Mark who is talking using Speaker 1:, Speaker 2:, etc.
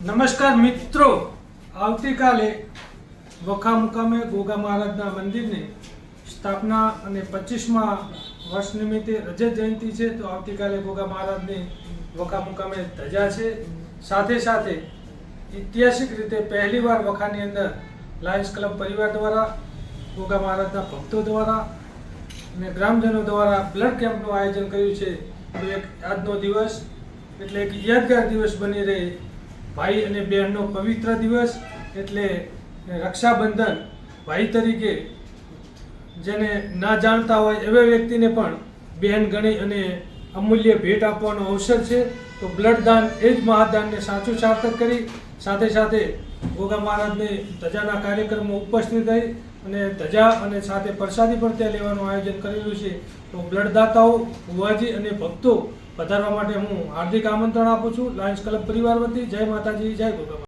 Speaker 1: નમસ્કાર મિત્રો. આવતીકાલે વખા મુકામે ગોગા મહારાજના મંદિરની સ્થાપના અને પચીસમા વર્ષ નિમિત્તે રજત જયંતિ છે તો આવતીકાલે ગોગા મહારાજની વખા મુકામે ધજા છે. સાથે સાથે ઐતિહાસિક રીતે પહેલીવાર વખાની અંદર લાયન્સ ક્લબ પરિવાર દ્વારા, ગોગા મહારાજના ભક્તો દ્વારા અને ગ્રામજનો દ્વારા બ્લડ કેમ્પનું આયોજન કર્યું છે. તો એક આજનો દિવસ એટલે એક યાદગાર દિવસ બની રહે ભાઈ અને બહેનનો પવિત્ર દિવસ એટલે રક્ષાબંધન. ભાઈ તરીકે જેને ના જાણતા હોય એવા વ્યક્તિને પણ બહેન ગણી અને અમૂલ્ય ભેટ આપવાનો અવસર છે. તો બ્લડ દાન એ જ મહાદાનને સાચું સાર્થક કરી, સાથે સાથે ગોગા મહારાજને ધજાના કાર્યક્રમમાં ઉપસ્થિત રહી અને ધજા અને સાથે પ્રસાદી પણ ત્યાં લેવાનું આયોજન કરેલું છે. તો બ્લડદાતાઓ ભુવાજી અને ભક્તો પધારવા માટે હું હાર્દિક આમંત્રણ આપું છું. લાયન્સ ક્લબ પરિવાર વતી જય માતાજી, જય ગોગા